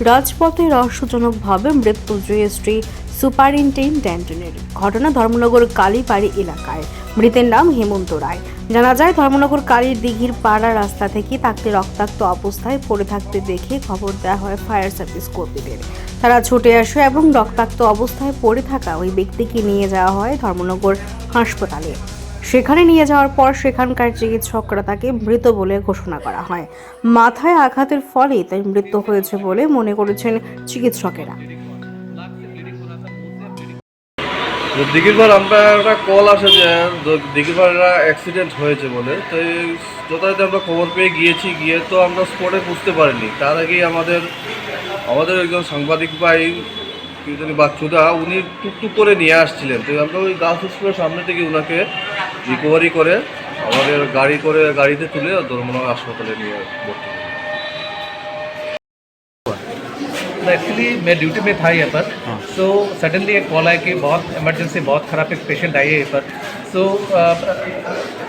রাজপথে রহস্যজনকভাবে মৃত্যু জয়শ্রী সুপারিনটেন্ডেন্টের ঘটনা ধর্মনগর কালীবাড়ি এলাকায়। মৃতের নাম হেমন্ত রায়। জানা যায়, ধর্মনগর কালীর দিঘির পাড়া রাস্তা থেকে তাকে রক্তাক্ত অবস্থায় পড়ে থাকতে দেখে খবর দেওয়া হয় ফায়ার সার্ভিস কর্মীদের। তারা ছুটে আসে এবং রক্তাক্ত অবস্থায় পড়ে থাকা ওই ব্যক্তিকে নিয়ে যাওয়া হয় ধর্মনগর হাসপাতালে। সেখানে নিয়ে যাওয়ার পর সেখানকার চিকিৎসকরা তাকে মৃত বলে ঘোষণা করা হয়। মাথায় আঘাতের ফলে তাই মৃত্যু হয়েছে বলে মনে করেছেন চিকিৎসকেরা। তো দিঘির পর আমরা একটা কল আসে যে দ- একটা অ্যাক্সিডেন্ট হয়েছে বলে। তো যথাযথ আমরা খবর পেয়ে গিয়েছি, গিয়ে তো আমরা স্পটে বুঝতে পারিনি। তার আগেই আমাদের আমাদের একজন সাংবাদিক ভাই, কি জানি বাচ্চুদা, উনি টুকটুক করে নিয়ে আসছিলেন। তো আমরা ওই গার্লস স্কুলের সামনে থেকে ওনাকে রিকভারি করে আমাদের গাড়ি করে গাড়িতে তুলে ধর্মনগর হাসপাতালে নিয়ে ভর্তি করি। एक्चुअली मैं ड्यूटी में था यहाँ पर सो सडनली एक कॉल आया कि बहुत इमरजेंसी बहुत ख़राब एक पेशेंट आई है यहाँ पर सो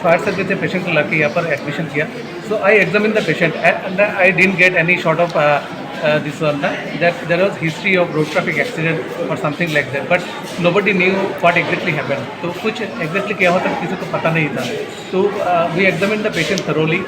फायर सर्विस से पेशेंट को लाके यहाँ पर एडमिशन किया so I examine the patient and I didn't get any short of this one that that there was history of road traffic accident or something like that but nobody knew what exactly happened. तो कुछ exactly क्या होता किसी को पता नहीं था। तो we examine the patient thoroughly.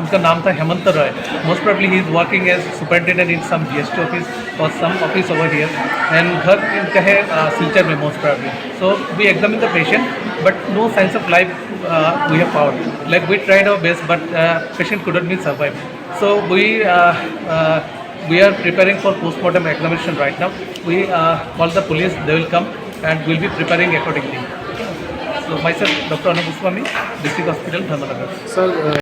उनका नाम था Hemant Roy. Most probably he is working as superintendent in some GST office और some office over here and घर इनका है uh, सिलचर में most probably so we examine the patient but no signs of life uh, we have found. Like we tried our best, but uh, patient couldn't be survived. So we uh, uh, we are preparing for post-mortem examination right now. We uh, call the police; they will come and we'll be preparing accordingly. So myself, Dr. Anupuswamy, District Hospital, Dhamanagar. Sir. Uh